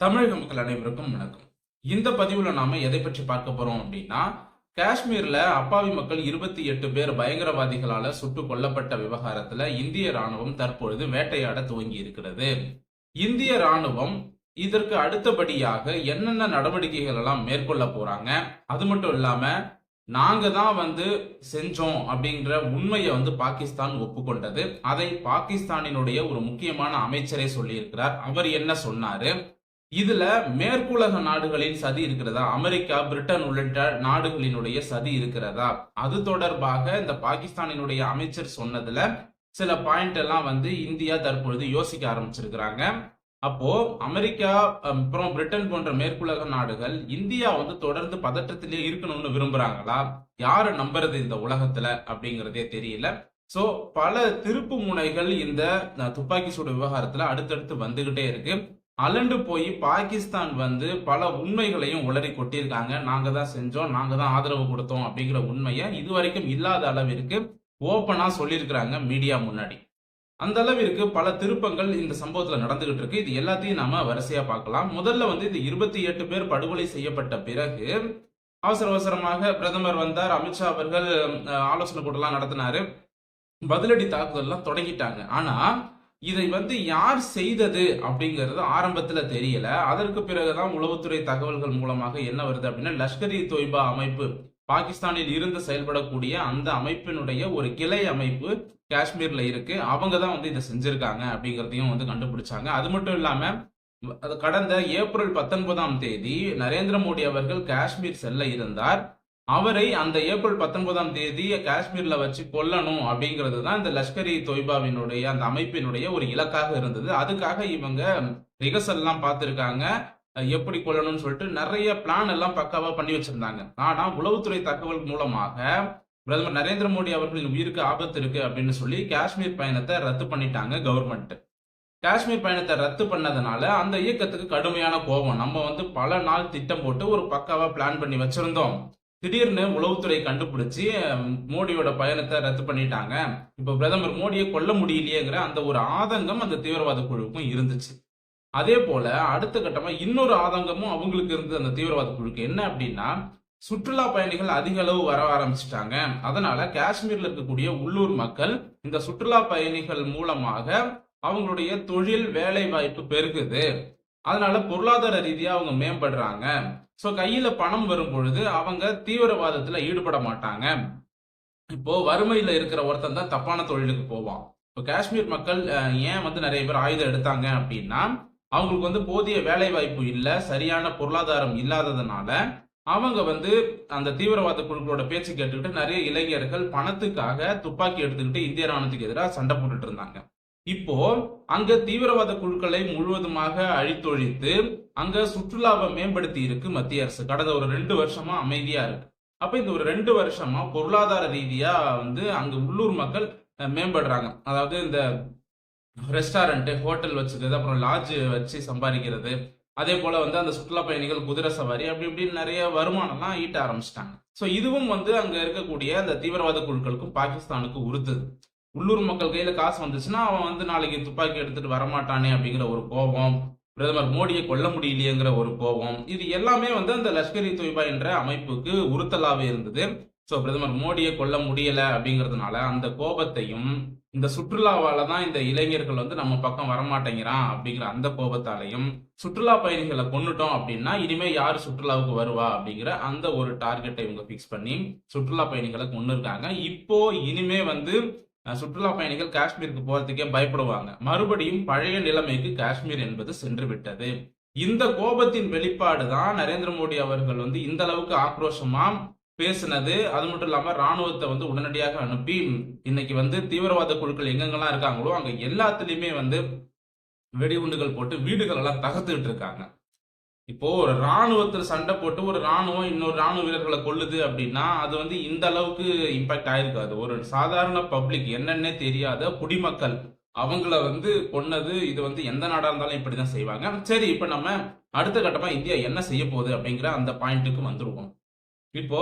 தமிழக மக்கள் அனைவருக்கும் வணக்கம். இந்த பதிவுல நாம எதை பற்றி பார்க்க போறோம் அப்படின்னா காஷ்மீர்ல அப்பாவி மக்கள் இருபத்தி எட்டு பேர் பயங்கரவாதிகளால சுட்டுக் கொல்லப்பட்ட விவகாரத்துல இந்திய ராணுவம் தற்பொழுது வேட்டையாட துவங்கி இருக்கிறது. இந்திய ராணுவம் இதற்கு அடுத்தபடியாக என்னென்ன நடவடிக்கைகள் எல்லாம் மேற்கொள்ள போறாங்க அது மட்டும் இல்லாம நாங்க தான் வந்து செஞ்சோம் அப்படிங்கிற உண்மையை வந்து பாகிஸ்தான் ஒப்புக்கொண்டது. அதை பாகிஸ்தானினுடைய ஒரு முக்கியமான அமைச்சரே சொல்லியிருக்கிறார். அவர் என்ன சொன்னாரு? இதுல மேற்குலக நாடுகளின் சதி இருக்கிறதா? அமெரிக்கா பிரிட்டன் உள்ளிட்ட நாடுகளினுடைய சதி இருக்கிறதா? அது தொடர்பாக இந்த பாகிஸ்தானினுடைய அமைச்சர் சொன்னதுல சில பாயிண்ட் எல்லாம் வந்து இந்தியா தற்பொழுது யோசிக்க ஆரம்பிச்சிருக்கிறாங்க. அப்போ அமெரிக்கா அப்புறம் பிரிட்டன் போன்ற மேற்குலக நாடுகள் இந்தியா வந்து தொடர்ந்து பதற்றத்திலே இருக்கணும்னு விரும்புறாங்களா? யாரை நம்புறது இந்த உலகத்துல அப்படிங்கிறதே தெரியல. சோ பல திருப்பு முனைகள் இந்த துப்பாக்கி சூடு விவகாரத்துல அடுத்தடுத்து வந்துகிட்டே இருக்கு. அலண்டு போய் பாகிஸ்தான் வந்து பல உண்மைகளையும் உளறி கொட்டியிருக்காங்க. நாங்கள் தான் செஞ்சோம் நாங்கள் தான் ஆதரவு கொடுத்தோம் அப்படிங்கிற உண்மையை இது வரைக்கும் இல்லாத அளவிற்கு ஓப்பனாக சொல்லியிருக்கிறாங்க மீடியா முன்னாடி. அந்த அளவிற்கு பல திருப்பங்கள் இந்த சம்பவத்தில் நடந்துகிட்டு இருக்கு. இது எல்லாத்தையும் நாம வரிசையா பார்க்கலாம். முதல்ல வந்து இந்த இருபத்தி எட்டு பேர் படுகொலை செய்யப்பட்ட பிறகு அவசர அவசரமாக பிரதமர் வந்தார். அமித்ஷா அவர்கள் ஆலோசனை கூட்டம்லாம் நடத்தினாரு. பதிலடி தாக்குதல்லாம் தொடங்கிட்டாங்க. ஆனா இதை வந்து யார் செய்தது அப்படிங்கிறது ஆரம்பத்தில் தெரியல. அதற்கு பிறகுதான் உளவுத்துறை தகவல்கள் மூலமாக என்ன வருது அப்படின்னா லஷ்கர் இ தொய்பா அமைப்பு பாகிஸ்தானில் இருந்து செயல்படக்கூடிய அந்த அமைப்பினுடைய ஒரு கிளை அமைப்பு காஷ்மீர்ல இருக்கு. அவங்க தான் வந்து இதை செஞ்சிருக்காங்க அப்படிங்கிறதையும் வந்து கண்டுபிடிச்சாங்க. அது மட்டும் இல்லாம அது கடந்த ஏப்ரல் பத்தொன்பதாம் தேதி நரேந்திர மோடி அவர்கள் காஷ்மீர் செல்ல இருந்தார். அவரை அந்த ஏப்ரல் பத்தொன்பதாம் தேதி காஷ்மீர்ல வச்சு கொல்லணும் அப்படிங்கிறது தான் இந்த லஷ்கர் இ தொய்பாவினுடைய அந்த அமைப்பினுடைய ஒரு இலக்காக இருந்தது. அதுக்காக இவங்க ரிகர்சல் எல்லாம் பார்த்திருக்காங்க. எப்படி கொல்லணும்னு சொல்லிட்டு நிறைய பிளான் எல்லாம் பக்காவா பண்ணி வச்சிருந்தாங்க. ஆனா உளவுத்துறை தகவல் மூலமாக பிரதமர் நரேந்திர மோடி அவர்களின் உயிருக்கு ஆபத்து இருக்கு அப்படின்னு சொல்லி காஷ்மீர் பயணத்தை ரத்து பண்ணிட்டாங்க கவர்மெண்ட் காஷ்மீர் பயணத்தை ரத்து பண்ணதுனால அந்த இயக்கத்துக்கு கடுமையான கோபம். நம்ம வந்து பல நாள் திட்டம் போட்டு ஒரு பக்காவா பிளான் பண்ணி வச்சிருந்தோம். திடீர்னு உளவுத்துறை கண்டுபிடிச்சி மோடியோட பயணத்தை ரத்து பண்ணிட்டாங்க. இப்போ பிரதமர் மோடியை கொல்ல முடியலையேங்கிற அந்த ஒரு ஆதங்கம் அந்த தீவிரவாத குழுவுக்கும் இருந்துச்சு. அதே போல அடுத்த கட்டமா இன்னொரு ஆதங்கமும் அவங்களுக்கு இருந்தது அந்த தீவிரவாத குழுக்கு. என்ன அப்படின்னா சுற்றுலா பயணிகள் அதிக அளவு வர ஆரம்பிச்சிட்டாங்க. அதனால காஷ்மீர்ல இருக்கக்கூடிய உள்ளூர் மக்கள் இந்த சுற்றுலா பயணிகள் மூலமாக அவங்களுடைய தொழில் வேலை வாய்ப்பு பெருகுது. அதனால பொருளாதார ரீதியா அவங்க மேம்படுறாங்க. ஸோ கையில் பணம் வரும் பொழுது அவங்க தீவிரவாதத்தில் ஈடுபட மாட்டாங்க. இப்போ வறுமையில் இருக்கிற ஒருத்தன் தான் தப்பான தொழிலுக்கு போவான். இப்போ காஷ்மீர் மக்கள் ஏன் வந்து நிறைய பேர் ஆயுதம் எடுத்தாங்க அப்படின்னா அவங்களுக்கு வந்து போதிய வேலை வாய்ப்பு இல்லை சரியான பொருளாதாரம் இல்லாததுனால அவங்க வந்து அந்த தீவிரவாத குழுக்களோட பேச்சு கேட்டுக்கிட்டு நிறைய இளைஞர்கள் பணத்துக்காக துப்பாக்கி எடுத்துக்கிட்டு இந்திய ராணுவத்துக்கு எதிராக சண்டை போட்டுட்டு இருந்தாங்க. இப்போ அங்க தீவிரவாத குழுக்களை முழுவதுமாக அழித்தொழித்து அங்க சுற்றுலாவை மேம்படுத்தி இருக்கு மத்திய அரசு. கடந்த ஒரு ரெண்டு வருஷமா அமைதியா இருக்கு. அப்ப இந்த ஒரு ரெண்டு வருஷமா பொருளாதார ரீதியா வந்து அங்க உள்ளூர் மக்கள் மேம்படுறாங்க. அதாவது இந்த ரெஸ்டாரண்ட் ஹோட்டல் வச்சுக்கிறது அப்புறம் லாட்ஜ் வச்சு சம்பாதிக்கிறது. அதே போல வந்து அந்த சுற்றுலா பயணிகள் குதிரை சவாரி அப்படி இப்படின்னு நிறைய வருமானம்லாம் ஈட்ட ஆரம்பிச்சிட்டாங்க. ஸோ இதுவும் வந்து அங்க இருக்கக்கூடிய அந்த தீவிரவாத குழுக்களுக்கும் பாகிஸ்தானுக்கும் உறுத்துது. உள்ளூர் மக்கள் கையில காசு வந்துச்சுன்னா அவன் வந்து நாளைக்கு துப்பாக்கி எடுத்துட்டு வரமாட்டானே அப்படிங்கிற ஒரு கோபம் பிரதமர் மோடியை கொல்ல முடியலையேங்கிற ஒரு கோபம் இது எல்லாமே வந்து அந்த லஷ்கர் இ தொய்பா என்ற அமைப்புக்கு உறுத்தலாவே இருந்தது. ஸோ பிரதமர் மோடியை கொல்ல முடியல அப்படிங்கிறதுனால அந்த கோபத்தையும் இந்த சுற்றுலாவால தான் இந்த இளைஞர்கள் வந்து நம்ம பக்கம் வரமாட்டேங்கிறான் அப்படிங்கிற அந்த கோபத்தாலையும் சுற்றுலா பயணிகளை கொன்னுட்டோம் அப்படின்னா இனிமே யார் சுற்றுலாவுக்கு வருவா அப்படிங்கிற அந்த ஒரு டார்கெட்டை இவங்க ஃபிக்ஸ் பண்ணி சுற்றுலா பயணிகளை கொண்டு இருக்காங்க இப்போ இனிமே வந்து சுற்றுலா பயணிகள் காஷ்மீருக்கு போறதுக்கே பயப்படுவாங்க. மறுபடியும் பழைய நிலைமைக்கு காஷ்மீர் என்பது சென்று விட்டது. இந்த கோபத்தின் வெளிப்பாடு தான் நரேந்திர மோடி அவர்கள் வந்து இந்த அளவுக்கு ஆக்ரோஷமா பேசினது. அது மட்டும் இல்லாம ராணுவத்தை வந்து உடனடியாக அனுப்பி இன்னைக்கு வந்து தீவிரவாத குழுக்கள் எங்கெங்கெல்லாம் இருக்காங்களோ அங்க எல்லாத்துலயுமே வந்து வெடிகுண்டுகள் போட்டு வீடுகள் எல்லாம் தகர்த்துக்கிட்டு இருக்காங்க. இப்போ ஒரு ராணுவத்தில் சண்டை போட்டு ஒரு ராணுவம் இன்னொரு ராணுவ வீரர்களை கொள்ளுது அப்படின்னா அது வந்து இந்த அளவுக்கு இம்பாக்ட் ஆயிருக்காது. ஒரு சாதாரண பப்ளிக் என்னன்னே தெரியாத குடிமக்கள் அவங்கள வந்து கொன்னது இது வந்து எந்த நாடா இருந்தாலும் இப்படி தான் செய்வாங்க. சரி இப்போ நம்ம அடுத்த கட்டமாக இந்தியா என்ன செய்ய போகுது அப்படிங்கிற அந்த பாயிண்ட்டுக்கு வந்துருவோம். இப்போ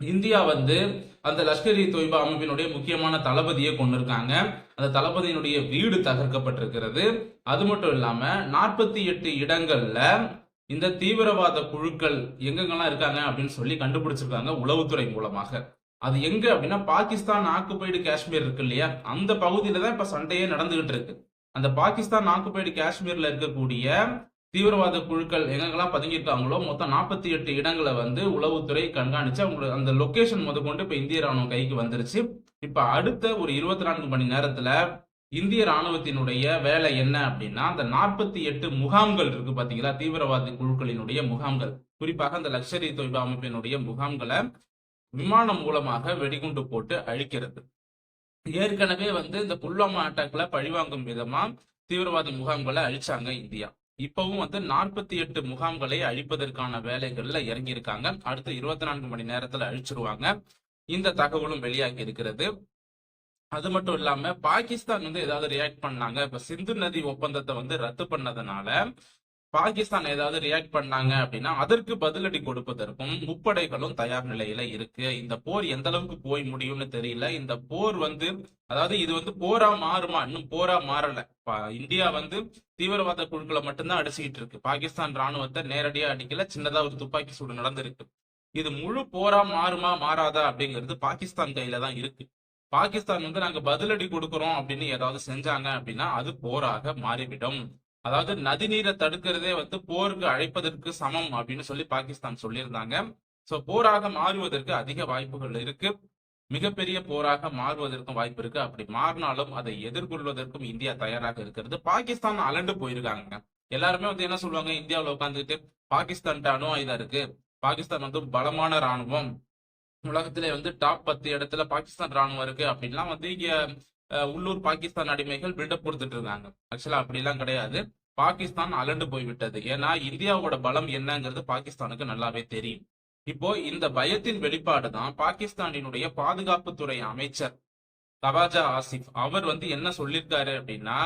இந்தியா வந்து அந்த லஷ்கர் இ தொய்பா அமைப்பினுடைய முக்கியமான தளபதியை கொண்டிருக்காங்க. அந்த தளபதியினுடைய வீடு தகர்க்கப்பட்டிருக்கிறது. அது மட்டும் இல்லாம நாற்பத்தி எட்டு இடங்கள்ல இந்த தீவிரவாத குழுக்கள் எங்கெங்கெல்லாம் இருக்காங்க அப்படின்னு சொல்லி கண்டுபிடிச்சிருக்காங்க உளவுத்துறை மூலமாக. அது எங்க அப்படின்னா பாகிஸ்தான் ஆக்குபைடு காஷ்மீர் இருக்கு இல்லையா? அந்த பகுதியில தான் இப்ப சண்டையே நடந்துகிட்டு இருக்கு. அந்த பாகிஸ்தான் ஆக்குபைடு காஷ்மீர்ல இருக்கக்கூடிய தீவிரவாத குழுக்கள் எங்கெங்கெல்லாம் பதுங்கியிருக்காங்களோ மொத்தம் நாற்பத்தி எட்டு இடங்களை வந்து உளவுத்துறை கண்காணிச்சு அவங்களுக்கு அந்த லொக்கேஷன் முதற்கொண்டு இப்ப இந்திய ராணுவம் கைக்கு வந்துருச்சு. இப்ப அடுத்த ஒரு இருபத்தி நான்கு மணி நேரத்துல இந்திய ராணுவத்தினுடைய வேலை என்ன அப்படின்னா அந்த நாற்பத்தி எட்டு முகாம்கள் இருக்கு பாத்தீங்களா? தீவிரவாதி குழுக்களினுடைய முகாம்கள். குறிப்பாக அந்த லக்ஷரி இ தொய்பா அமைப்பினுடைய முகாம்களை விமானம் மூலமாக வெடிகுண்டு போட்டு அழிக்கிறது. ஏற்கனவே வந்து இந்த புல்வாமா அட்டாக்ல பழிவாங்கும் விதமா தீவிரவாத முகாம்களை அழிச்சாங்க இந்தியா. இப்பவும் வந்து நாற்பத்தி எட்டு முகாம்களை அழிப்பதற்கான வேலைகள்ல இறங்கியிருக்காங்க. அடுத்து இருபத்தி நான்கு மணி நேரத்துல அழிச்சிருவாங்க. இந்த தகவலும் வெளியாகி இருக்கிறது. அது மட்டும் இல்லாம பாகிஸ்தான் வந்து ஏதாவது ரியாக்ட் பண்ணாங்க. இப்ப சிந்து நதி ஒப்பந்தத்தை வந்து ரத்து பண்ணதுனால பாகிஸ்தான் ஏதாவது ரியாக்ட் பண்ணாங்க அப்படின்னா அதற்கு பதிலடி கொடுப்பதற்கும் முப்படைகளும் தயார் நிலையில இருக்கு. இந்த போர் எந்த அளவுக்கு போய் முடியும்னு தெரியல. இந்த போர் வந்து அதாவது இது வந்து போரா மாறுமா? இன்னும் போரா மாறல. இந்தியா வந்து தீவிரவாத குழுக்களை மட்டும்தான் அடிச்சுக்கிட்டு இருக்கு. பாகிஸ்தான் ராணுவத்தை நேரடியா அடிக்கல. சின்னதா ஒரு துப்பாக்கி சூடு நடந்திருக்கு. இது முழு போரா மாறுமா மாறாதா அப்படிங்கிறது பாகிஸ்தான் கையில தான் இருக்கு. பாகிஸ்தான் வந்து நாங்க பதிலடி கொடுக்கறோம் அப்படின்னு ஏதாவது செஞ்சாங்க அப்படின்னா அது போராக மாறிவிடும். அதாவது நதிநீரை தடுக்கிறதே வந்து போருக்கு அழைப்பதற்கு சமம் அப்படின்னு சொல்லி பாகிஸ்தான் சொல்லியிருந்தாங்க. சோ போராக மாறுவதற்கு அதிக வாய்ப்புகள் இருக்கு. மிகப்பெரிய போராக மாறுவதற்கும் வாய்ப்பு இருக்கு. அப்படி மாறினாலும் அதை எதிர்கொள்வதற்கும் இந்தியா தயாராக இருக்கிறது. பாகிஸ்தான் அலண்டு போயிருக்காங்க. எல்லாருமே வந்து என்ன சொல்லுவாங்க? இந்தியாவுல உட்காந்துட்டு பாகிஸ்தான் அணு ஆயுதம் இருக்கு. பாகிஸ்தான் வந்து பலமான ராணுவம் உலகத்திலே வந்து டாப் பத்து இடத்துல பாகிஸ்தான் ராணுவம் இருக்கு அப்படின்லாம் வந்து இங்க உள்ளூர் பாகிஸ்தான் அடிமைகள் பில்டப் கொடுத்துட்டு இருந்தாங்க. ஆக்சுவலா அப்படிலாம் கிடையாது. பாகிஸ்தான் அலண்டு போய்விட்டது ஏன்னா இந்தியாவோட பலம் என்னங்கிறது பாகிஸ்தானுக்கு நல்லாவே தெரியும். இப்போ இந்த பயத்தின் வெளிப்பாடு தான் பாகிஸ்தானினுடைய பாதுகாப்புத்துறை அமைச்சர் கவாஜா ஆசிப். அவர் வந்து என்ன சொல்லியிருக்காரு அப்படின்னா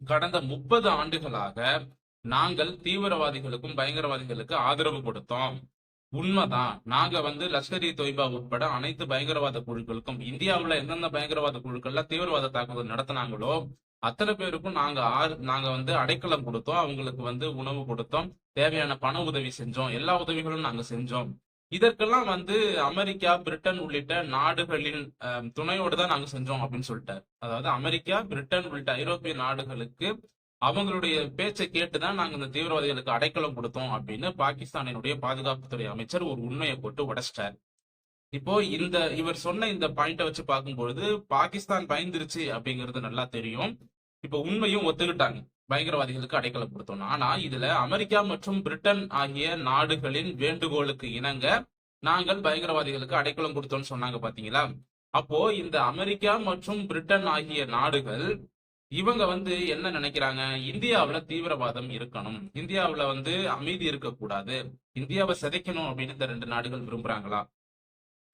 கடந்த முப்பது ஆண்டுகளாக நாங்கள் தீவிரவாதிகளுக்கும் பயங்கரவாதிகளுக்கு ஆதரவு கொடுத்தோம். உண்மைதான். நாங்க வந்து லஷ்கர் இ தொய்பா உட்பட அனைத்து பயங்கரவாத குழுக்களுக்கும் இந்தியாவுல எந்தெந்த பயங்கரவாத குழுக்கள்ல தீவிரவாத தாக்குதல் நடத்தினாங்களோ அத்தனை பேருக்கும் நாங்க ஆறு- நாங்க வந்து அடைக்கலம் கொடுத்தோம் அவங்களுக்கு வந்து உணவு கொடுத்தோம் தேவையான பண உதவி செஞ்சோம் எல்லா உதவிகளும் நாங்க செஞ்சோம். இதற்கெல்லாம் வந்து அமெரிக்கா பிரிட்டன் உள்ளிட்ட நாடுகளின் துணையோடு தான் நாங்க செஞ்சோம் அப்படின்னு சொல்லிட்டாரு. அதாவது அமெரிக்கா பிரிட்டன் உள்ளிட்ட ஐரோப்பிய நாடுகளுக்கு அவங்களுடைய பேச்சை கேட்டுதான் நாங்க இந்த தீவிரவாதிகளுக்கு அடைக்கலம் கொடுத்தோம் அப்படின்னு பாகிஸ்தானினுடைய பாதுகாப்புத்துறை அமைச்சர் ஒரு உண்மையை போட்டு உடைச்சிட்டார். இப்போ இந்த இவர் சொன்ன இந்த பாயிண்ட வச்சு பார்க்கும்பொழுது பாகிஸ்தான் பயந்துருச்சு அப்படிங்கிறது நல்லா தெரியும். இப்போ உண்மையும் ஒத்துக்கிட்டாங்க. பயங்கரவாதிகளுக்கு அடைக்கலம் கொடுத்தோம். ஆனா இதுல அமெரிக்கா மற்றும் பிரிட்டன் ஆகிய நாடுகளின் வேண்டுகோளுக்கு இணங்க நாங்கள் பயங்கரவாதிகளுக்கு அடைக்கலம் கொடுத்தோம்னு சொன்னாங்க பாத்தீங்களா? அப்போ இந்த அமெரிக்கா மற்றும் பிரிட்டன் ஆகிய நாடுகள் இவங்க வந்து என்ன நினைக்கிறாங்க? இந்தியாவுல தீவிரவாதம் இருக்கணும். இந்தியாவுல வந்து அமைதி இருக்கக்கூடாது. இந்தியாவை சிதைக்கணும் அப்படின்னு இந்த ரெண்டு நாடுகள் விரும்புறாங்களா?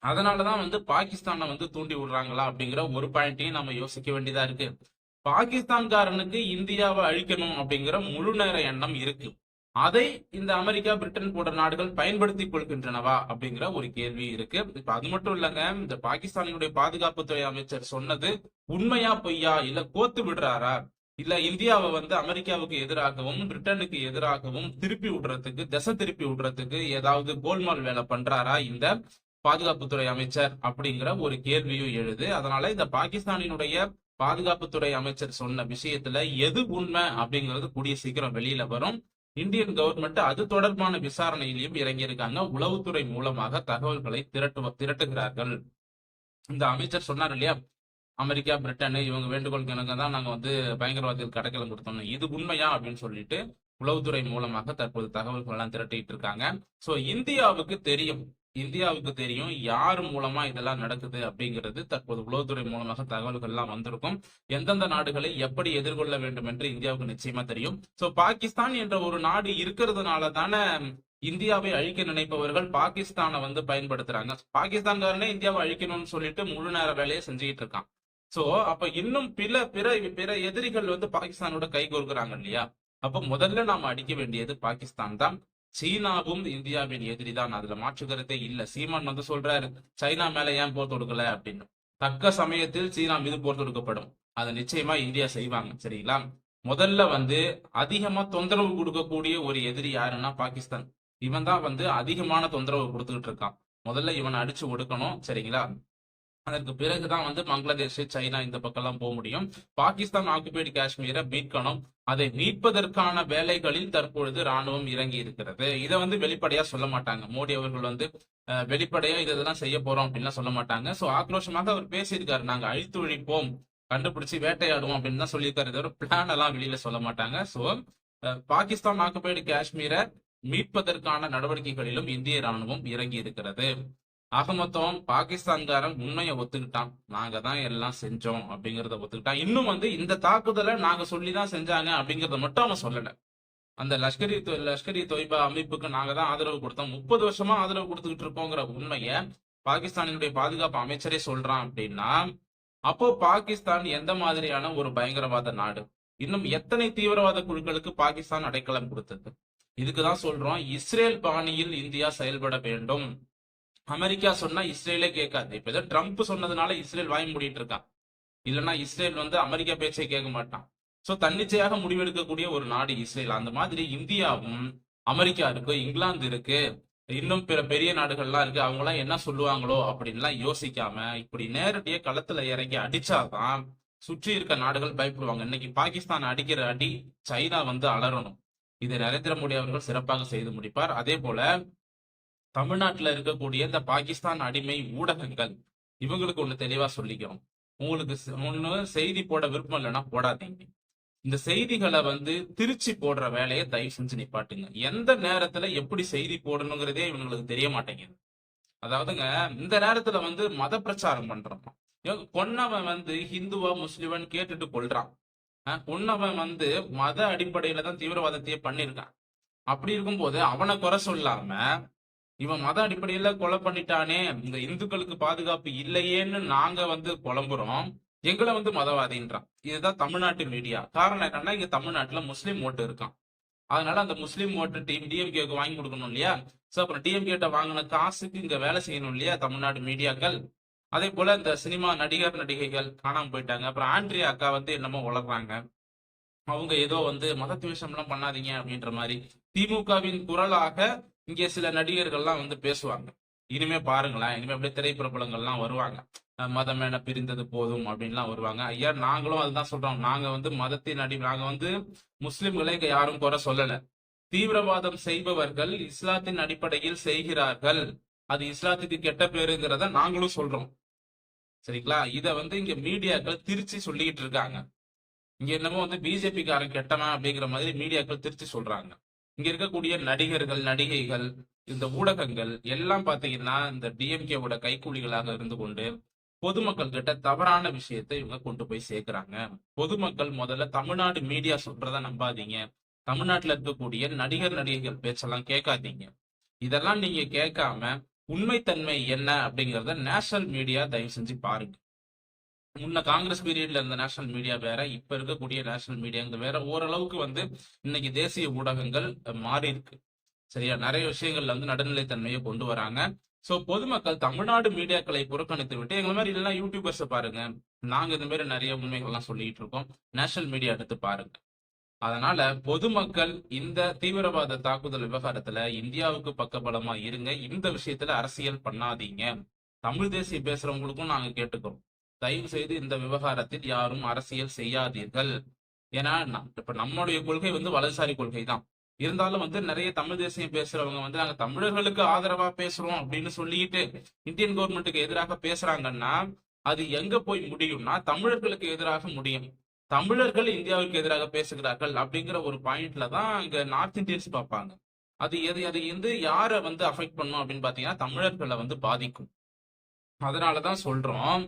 அதனாலதான் வந்து பாகிஸ்தானை வந்து தூண்டி விடுறாங்களா அப்படிங்கிற ஒரு பாயிண்ட்டையும் நம்ம யோசிக்க வேண்டியதா இருக்கு. பாகிஸ்தான்காரனுக்கு இந்தியாவை அழிக்கணும் அப்படிங்கிற முழு நேர எண்ணம் இருக்கு. அதை இந்த அமெரிக்கா பிரிட்டன் போன்ற நாடுகள் பயன்படுத்திக் கொள்கின்றனவா அப்படிங்கிற ஒரு கேள்வி இருக்கு. இப்ப அது மட்டும் இல்லங்க இந்த பாகிஸ்தானினுடைய பாதுகாப்புத்துறை அமைச்சர் சொன்னது உண்மையா பொய்யா இல்ல கோத்து விடுறாரா? இல்ல இந்தியாவை வந்து அமெரிக்காவுக்கு எதிராகவும் பிரிட்டனுக்கு எதிராகவும் திருப்பி விடுறதுக்கு திசை திருப்பி விடுறதுக்கு ஏதாவது கோல்மால் வேலை பண்றாரா இந்த பாதுகாப்புத்துறை அமைச்சர் அப்படிங்கிற ஒரு கேள்வியும் எழுது. அதனால இந்த பாகிஸ்தானினுடைய பாதுகாப்புத்துறை அமைச்சர் சொன்ன விஷயத்துல எது உண்மை அப்படிங்கிறது கூடிய சீக்கிரம் வெளியில வரும். இந்தியன் கவர்மெண்ட் அது தொடர்பான விசாரணையிலையும் இறங்கியிருக்காங்க. உளவுத்துறை மூலமாக தகவல்களை திரட்டு திரட்டுகிறார்கள். இந்த அமைச்சர் சொன்னார் இல்லையா? அமெரிக்கா பிரிட்டன் இவங்க வேண்டுகோள் இணங்க தான் நாங்க வந்து பயங்கரவாதிகள் கடைக்கலம் கொடுத்தோம் இது உண்மையா அப்படின்னு சொல்லிட்டு உளவுத்துறை மூலமாக தற்போது தகவல்கள் எல்லாம் திரட்டிட்டு இருக்காங்க. சோ இந்தியாவுக்கு தெரியும். இந்தியாவுக்கு தெரியும் யார் மூலமா இதெல்லாம் நடக்குது அப்படிங்கிறது தற்போது உளவுத்துறை மூலமாக தகவல்கள் எல்லாம் வந்திருக்கும். எந்தெந்த நாடுகளை எப்படி எதிர்கொள்ள வேண்டும் என்று இந்தியாவுக்கு நிச்சயமா தெரியும். சோ பாகிஸ்தான் என்ற ஒரு நாடு இருக்கிறதுனால தானே இந்தியாவை அழிக்க நினைப்பவர்கள் பாகிஸ்தானை வந்து பயன்படுத்துறாங்க. பாகிஸ்தான்காரனே இந்தியாவை அழிக்கணும்னு சொல்லிட்டு முழு நேர வேலையை செஞ்சுக்கிட்டு இருக்கான். சோ அப்ப இன்னும் பிற பிற பிற எதிரிகள் வந்து பாகிஸ்தானோட கை கோர்க்குறாங்க இல்லையா? அப்ப முதல்ல நாம அடிக்க வேண்டியது பாகிஸ்தான் தான். சீனாவும் இந்தியாவின் எதிரி தான். அதுல மாற்று கருத்தே இல்ல. சீமான் வந்து சொல்றாரு சைனா மேல ஏன் போர் தொடுக்கல அப்படின்னு. தக்க சமயத்தில் சீனா மீது போர் தொடுக்கப்படும். அதை நிச்சயமா இந்தியா செய்வாங்க. சரிங்களா? முதல்ல வந்து அதிகமா தொந்தரவு கொடுக்கக்கூடிய ஒரு எதிரி யாருன்னா பாகிஸ்தான். இவன் தான் வந்து அதிகமான தொந்தரவு கொடுத்துக்கிட்டு இருக்கான். முதல்ல இவனை அடிச்சு ஒடுக்கணும். சரிங்களா? அதற்கு பிறகுதான் வந்து பங்களாதேஷ் சைனா இந்த பக்கம் எல்லாம் போக முடியும். பாகிஸ்தான் ஆக்குபைடு காஷ்மீரை மீட்கணும். அதை மீட்பதற்கான வேலைகளில் தற்பொழுது ராணுவம் இறங்கி இருக்கிறது. இதை வந்து வெளிப்படையா சொல்ல மாட்டாங்க. மோடி அவர்கள் வந்து வெளிப்படையா இதெல்லாம் செய்ய போறோம் அப்படின்லாம் சொல்ல மாட்டாங்க. சோ ஆக்ரோஷமாக அவர் பேசியிருக்காரு. நாங்க அழித்து ஒழிப்போம் கண்டுபிடிச்சு வேட்டையாடுவோம் அப்படின்னு தான் சொல்லியிருக்காரு. இதோட பிளான் எல்லாம் வெளியில சொல்ல மாட்டாங்க. சோ பாகிஸ்தான் ஆக்குபைடு காஷ்மீரை மீட்பதற்கான நடவடிக்கைகளிலும் இந்திய ராணுவம் இறங்கி இருக்கிறது. ஆக மொத்தம் பாகிஸ்தான்காரன் உண்மையை ஒத்துக்கிட்டான். நாங்க தான் எல்லாம் செஞ்சோம் அப்படிங்கறத ஒத்துக்கிட்டான். இன்னும் வந்து இந்த தாக்குதலை நாங்க சொல்லிதான் செஞ்சாங்க அப்படிங்கறத மட்டும் அவன் சொல்லல. அந்த லஷ்கரி லஷ்கரி தொய்பா அமைப்புக்கு நாங்க தான் ஆதரவு கொடுத்தோம். முப்பது வருஷமா ஆதரவு கொடுத்துக்கிட்டு இருக்கோங்கிற உண்மையை பாகிஸ்தானினுடைய பாதுகாப்பு அமைச்சரே சொல்றான் அப்படின்னா அப்போ பாகிஸ்தான் எந்த மாதிரியான ஒரு பயங்கரவாத நாடு? இன்னும் எத்தனை தீவிரவாத குழுக்களுக்கு பாகிஸ்தான் அடைக்கலம் கொடுத்தது? இதுக்குதான் சொல்றோம். இஸ்ரேல் பாணியில் இந்தியா செயல்பட வேண்டும். அமெரிக்கா சொன்னா இஸ்ரேலே கேட்காது. இப்ப ஏதோ ட்ரம்ப் சொன்னதுனால இஸ்ரேல் வாய் மூடிட்டு இருக்கான் இல்லைன்னா இஸ்ரேல் வந்து அமெரிக்கா பேச்சை கேட்க மாட்டான். சோ தன்னிச்சையாக முடிவெடுக்கக்கூடிய ஒரு நாடு இஸ்ரேல். அந்த மாதிரி இந்தியாவும் அமெரிக்கா இருக்கு இங்கிலாந்து இருக்கு இன்னும் பிற பெரிய நாடுகள்லாம் இருக்கு. அவங்க எல்லாம் என்ன சொல்லுவாங்களோ அப்படின்லாம் யோசிக்காம இப்படி நேரடியாக களத்துல இறங்கி அடிச்சாதான் சுற்றி இருக்க நாடுகள் பயப்படுவாங்க. இன்னைக்கு பாகிஸ்தான் அடிக்கிற அடி சைனா வந்து அலறணும். இதை நரேந்திர மோடி அவர்கள் சிறப்பாக செய்து முடிப்பார். அதே போல தமிழ்நாட்டுல இருக்கக்கூடிய இந்த பாகிஸ்தான் அடிமை ஊடகங்கள் இவங்களுக்கு ஒண்ணு தெளிவா சொல்லிக்கிறோம். உங்களுக்கு ஒண்ணு செய்தி போட விருப்பம் இல்லைன்னா போடாதீங்க. இந்த செய்திகளை வந்து திருச்சி போடுற வேலையை தயவு செஞ்சு நிப்பாட்டுங்க. எந்த நேரத்துல எப்படி செய்தி போடணுங்கிறதே இவங்களுக்கு தெரிய மாட்டேங்குது. அதாவதுங்க இந்த நேரத்துல வந்து மத பிரச்சாரம் பண்றோம் பொன்னவன் கொன்னவன் வந்து ஹிந்துவா முஸ்லிமன் கேட்டுட்டு கொள்றான் அஹ் கொன்னவன் வந்து மத அடிப்படையில தான் தீவிரவாதத்தையே பண்ணிருக்கான் அப்படி இருக்கும்போது அவனை குறை சொல்லாம இவன் மத அடிப்படையில கொலை பண்ணிட்டானே. இந்த இந்துக்களுக்கு பாதுகாப்பு இல்லையேன்னு நாங்க வந்து புலம்புறோம். எங்களை வந்து மதவாதின்றான். இதுதான் தமிழ்நாட்டு மீடியா. காரணம் என்னன்னா இங்க தமிழ்நாட்டுல முஸ்லீம் ஓட்டு இருக்கான். அதனால அந்த முஸ்லீம் ஓட்டு டீம் டிஎம்கேக்கு வாங்கி கொடுக்கணும் இல்லையா? சோ அப்புறம் டிஎம்கேட்ட வாங்கின காசுக்கு இங்க வேலை செய்யணும் இல்லையா தமிழ்நாடு மீடியாக்கள்? அதே போல இந்த சினிமா நடிகர் நடிகைகள் காணாம போயிட்டாங்க. அப்புறம் ஆண்ட்ரியா அக்கா வந்து என்னமோ வளர்றாங்க அவங்க ஏதோ வந்து மத எல்லாம் பண்ணாதீங்க அப்படின்ற மாதிரி. திமுகவின் குரலாக இங்கே சில நடிகர்கள்லாம் வந்து பேசுவாங்க. இனிமே பாருங்களேன் இனிமே அப்படியே திரைப்பிரபலங்கள்லாம் வருவாங்க. மதம் என பிரிந்தது போதும் அப்படின்லாம் வருவாங்க. ஐயா நாங்களும் அதுதான் சொல்றோம். நாங்க வந்து மதத்தின் அடி நாங்க வந்து முஸ்லிம்களை இங்க யாரும் குறை சொல்லல. தீவிரவாதம் செய்பவர்கள் இஸ்லாத்தின் அடிப்படையில் செய்கிறார்கள். அது இஸ்லாத்துக்கு கெட்ட பேருங்கிறத நாங்களும் சொல்றோம். சரிங்களா? இத வந்து இங்க மீடியாக்கள் திருச்சி சொல்லிக்கிட்டு இருக்காங்க. இங்க என்னமோ வந்து பிஜேபி காரன் கெட்டவன் அப்படிங்கிற மாதிரி மீடியாக்கள் திருச்சி சொல்றாங்க. இங்க இருக்கக்கூடிய நடிகர்கள் நடிகைகள் இந்த ஊடகங்கள் எல்லாம் பாத்தீங்கன்னா இந்த டிஎம்கேவோட கைக்கூலிகளாக இருந்து கொண்டு பொதுமக்கள் கிட்ட தவறான விஷயத்தை இவங்க கொண்டு போய் சேர்க்கிறாங்க. பொதுமக்கள் முதல்ல தமிழ்நாடு மீடியா சொல்றத நம்பாதீங்க. தமிழ்நாட்டுல இருக்கக்கூடிய நடிகர் நடிகைகள் பேச்செல்லாம் கேட்காதீங்க. இதெல்லாம் நீங்க கேட்காம உண்மைத்தன்மை என்ன அப்படிங்கிறத நேஷனல் மீடியா தயவு செஞ்சு பாருங்க. முன்ன காங்கிரஸ் பீரியட்ல இருந்த நேஷனல் மீடியா வேற இப்ப இருக்கக்கூடிய நேஷனல் மீடியாங்க வேற. ஓரளவுக்கு வந்து இன்னைக்கு தேசிய ஊடகங்கள் மாறி இருக்கு. சரியா? நிறைய விஷயங்கள்ல வந்து நடுநிலைத்தன்மையை கொண்டு வராங்க. சோ பொதுமக்கள் தமிழ்நாடு மீடியாக்களை புறக்கணித்து விட்டு எங்களை மாதிரி எல்லாம் யூடியூபர்ஸ் பாருங்க. நாங்க இந்த மாதிரி நிறைய உண்மைகள்லாம் சொல்லிட்டு இருக்கோம். நேஷனல் மீடியா எடுத்து பாருங்க. அதனால பொதுமக்கள் இந்த தீவிரவாத தாக்குதல் விவகாரத்துல இந்தியாவுக்கு பக்கபலமா இருங்க. இந்த விஷயத்துல அரசியல் பண்ணாதீங்க. தமிழ் தேசிய பேசுறவங்களுக்கும் நாங்க கேட்டுக்கிறோம். தயவு செய்து இந்த விவகாரத்தில் யாரும் அரசியல் செய்யாதீர்கள். ஏன்னா இப்ப நம்மளுடைய கொள்கை வந்து வலதுசாரி கொள்கை தான். இருந்தாலும் வந்து நிறைய தமிழ் தேசியம் பேசுறவங்க வந்து நாங்க தமிழர்களுக்கு ஆதரவா பேசுறோம் அப்படின்னு சொல்லிட்டு இந்தியன் கவர்மெண்ட்டுக்கு எதிராக பேசுறாங்கன்னா அது எங்க போய் முடியும்னா தமிழர்களுக்கு எதிராக முடியும். தமிழர்கள் இந்தியாவுக்கு எதிராக பேசுகிறார்கள் அப்படிங்கிற ஒரு பாயிண்ட்ல தான் இங்க நார்த் இந்தியன்ஸ் பார்ப்பாங்க. அது எது அது வந்து யாரை வந்து அஃபெக்ட் பண்ணும் அப்படின்னு பாத்தீங்கன்னா தமிழர்களை வந்து பாதிக்கும். அதனாலதான் சொல்றோம்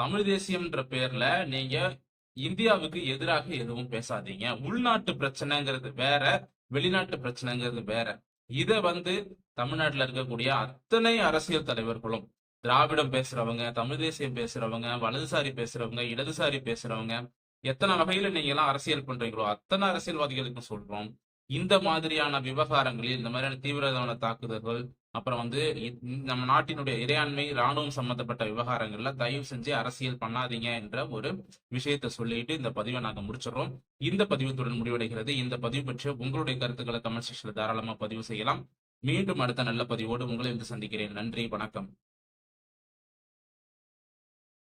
தமிழ் தேசியம்ன்ற பேர்ல நீங்க இந்தியாவுக்கு எதிராக எதுவும் பேசாதீங்க. உள்நாட்டு பிரச்சனைங்கிறது வேற வெளிநாட்டு பிரச்சனைங்கிறது வேற. இதை வந்து தமிழ்நாட்டுல இருக்கக்கூடிய அத்தனை அரசியல் தலைவர்களும் திராவிடம் பேசுறவங்க தமிழ் தேசியம் பேசுறவங்க வலதுசாரி பேசுறவங்க இடதுசாரி பேசுறவங்க எத்தனை வகையில நீங்க எல்லாம் அரசியல் பண்றீங்களோ அத்தனை அரசியல்வாதிகளுக்கும் சொல்றோம். இந்த மாதிரியான விவகாரங்களில் இந்த மாதிரியான தீவிரமான தாக்குதல்கள் அப்புறம் வந்து நம்ம நாட்டினுடைய இறையாண்மை ராணுவம் சம்பந்தப்பட்ட விவகாரங்கள்ல தயவு செஞ்சு அரசியல் பண்ணாதீங்க என்ற ஒரு விஷயத்தை சொல்லிட்டு இந்த பதிவை நாங்க முடிச்சிடறோம். இந்த பதிவுத்துடன் முடிவடைகிறது. இந்த பதிவு பற்றிய உங்களுடைய கருத்துக்களை கமெண்ட் செக்ஷன்ல தாராளமா பதிவு செய்யலாம். மீண்டும் அடுத்த நல்ல பதிவோடு உங்களை வந்து சந்திக்கிறேன். நன்றி வணக்கம்.